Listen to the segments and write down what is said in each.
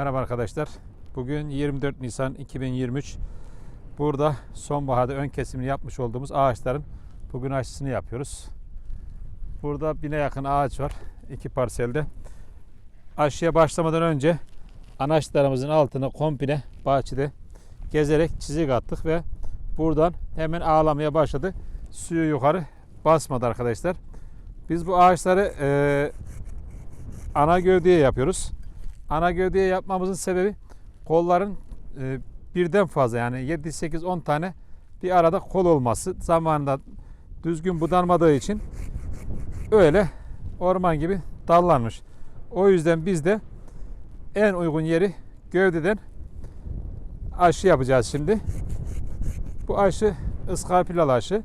Merhaba arkadaşlar. Bugün 24 Nisan 2023. Burada sonbaharda ön kesimini yapmış olduğumuz ağaçların bugün aşısını yapıyoruz. Burada bine yakın ağaç var. iki parselde. Aşıya başlamadan önce anaçlarımızın altını komple bahçede gezerek çizik attık ve buradan hemen ağlamaya başladı. Suyu yukarı basmadı arkadaşlar. Biz bu ağaçları eee ana gövdeye yapıyoruz. Ana gövdeye yapmamızın sebebi kolların e, birden fazla yani 7 8 10 tane bir arada kol olması. Zamanında düzgün budanmadığı için öyle orman gibi dallanmış. O yüzden biz de en uygun yeri gövdeden aşı yapacağız şimdi. Bu aşı ıskarpilal aşı.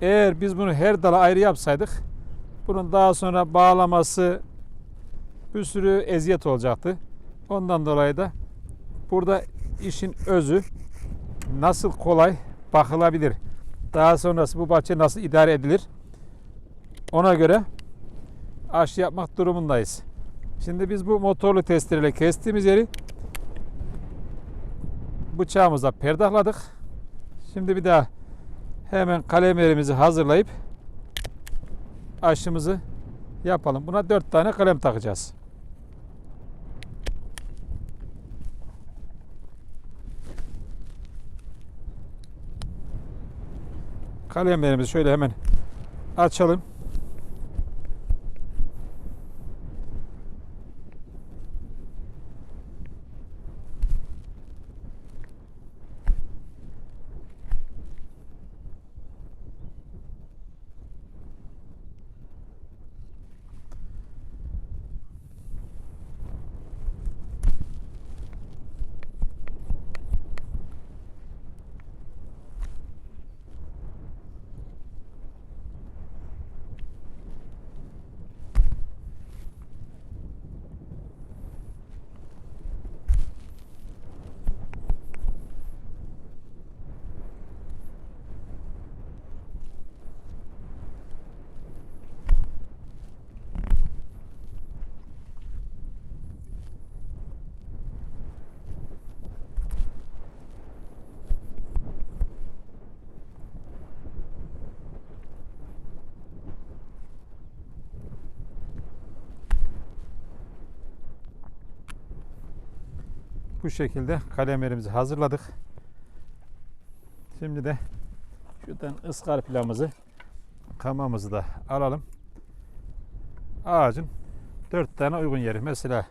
Eğer biz bunu her dala ayrı yapsaydık bunun daha sonra bağlaması, bir sürü eziyet olacaktı. Ondan dolayı da burada işin özü nasıl kolay bakılabilir. Daha sonrası bu bahçe nasıl idare edilir? Ona göre aşı yapmak durumundayız. Şimdi biz bu motorlu testereyle kestiğimiz yeri bıçağımızla perdahladık. Şimdi bir daha hemen kalemlerimizi hazırlayıp aşımızı yapalım. Buna 4 tane kalem takacağız. Kalemlerimizi şöyle hemen açalım. Bu şekilde kalemlerimizi hazırladık. Şimdi de şuradan ıskarpilamızı kamamızı da alalım. Ağacın dört tane uygun yeri. Mesela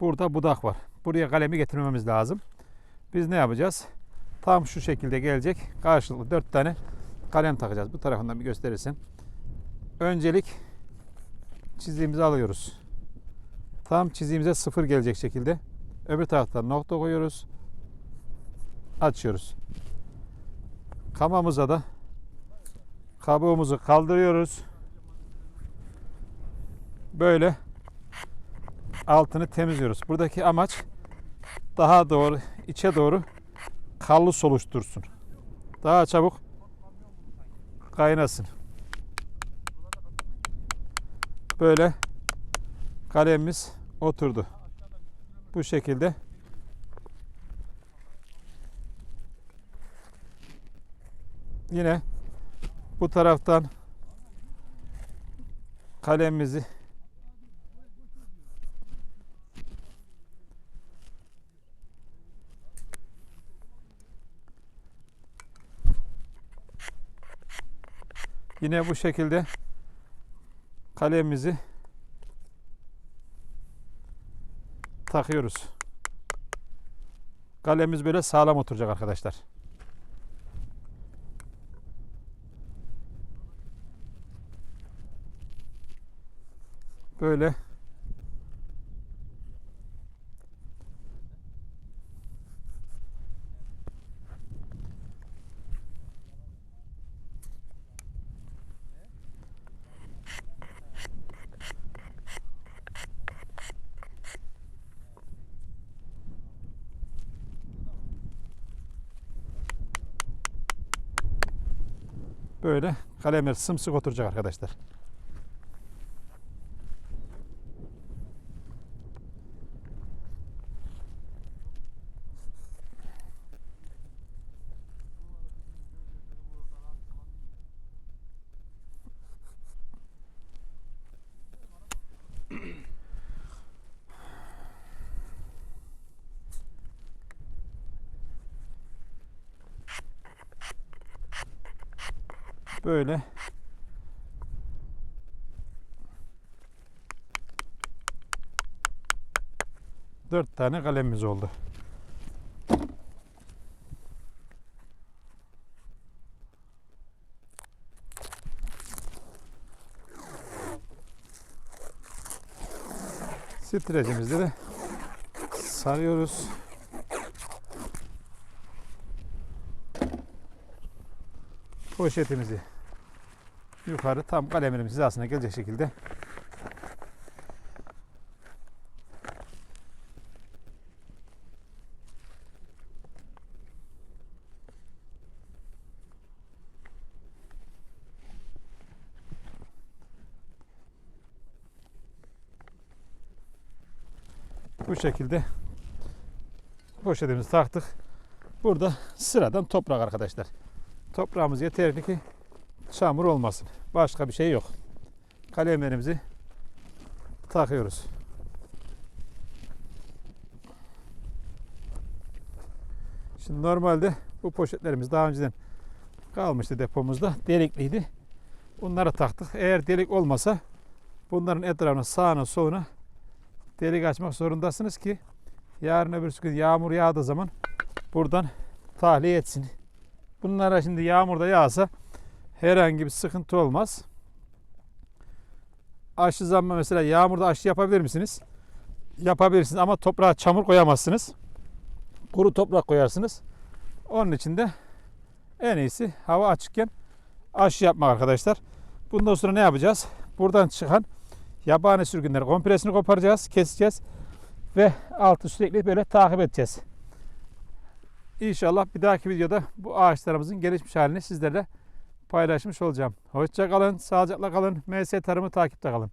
burada budak var. Buraya kalemi getirmemiz lazım. Biz ne yapacağız? Tam şu şekilde gelecek. Karşılıklı dört tane kalem takacağız. Bu tarafından bir gösterirsen. Öncelik çizdiğimizi alıyoruz. Tam çizdiğimize sıfır gelecek şekilde Öbür taraftan nokta koyuyoruz. Açıyoruz. Kamamıza da kabuğumuzu kaldırıyoruz. Böyle altını temizliyoruz. Buradaki amaç daha doğru içe doğru kallı soluştursun. Daha çabuk kaynasın. Böyle kalemimiz oturdu bu şekilde. Yine bu taraftan kalemimizi yine bu şekilde kalemimizi takıyoruz. Kalemimiz böyle sağlam oturacak arkadaşlar. Böyle Böyle kalemler sımsıkı oturacak arkadaşlar. Böyle dört tane kalemimiz oldu. Streçimizi de sarıyoruz. Poşetimizi yukarı tam kaleminin hizasına gelecek şekilde bu şekilde poşetimizi taktık. Burada sıradan toprak arkadaşlar. Toprağımız yeterli ki çamur olmasın. Başka bir şey yok. Kalemlerimizi takıyoruz. Şimdi normalde bu poşetlerimiz daha önceden kalmıştı depomuzda. Delikliydi. Bunları taktık. Eğer delik olmasa bunların etrafına sağına soluna delik açmak zorundasınız ki yarın öbür gün yağmur yağdığı zaman buradan tahliye etsin. Bunlara şimdi yağmurda yağsa herhangi bir sıkıntı olmaz. Aşı zammı mesela yağmurda aşı yapabilir misiniz? Yapabilirsiniz ama toprağa çamur koyamazsınız. Kuru toprak koyarsınız. Onun için de en iyisi hava açıkken aşı yapmak arkadaşlar. Bundan sonra ne yapacağız? Buradan çıkan yabani sürgünleri kompresini koparacağız, keseceğiz ve altı sürekli böyle takip edeceğiz. İnşallah bir dahaki videoda bu ağaçlarımızın gelişmiş halini sizlerle paylaşmış olacağım. Hoşça kalın, sağlıcakla kalın. MS Tarım'ı takipte kalın.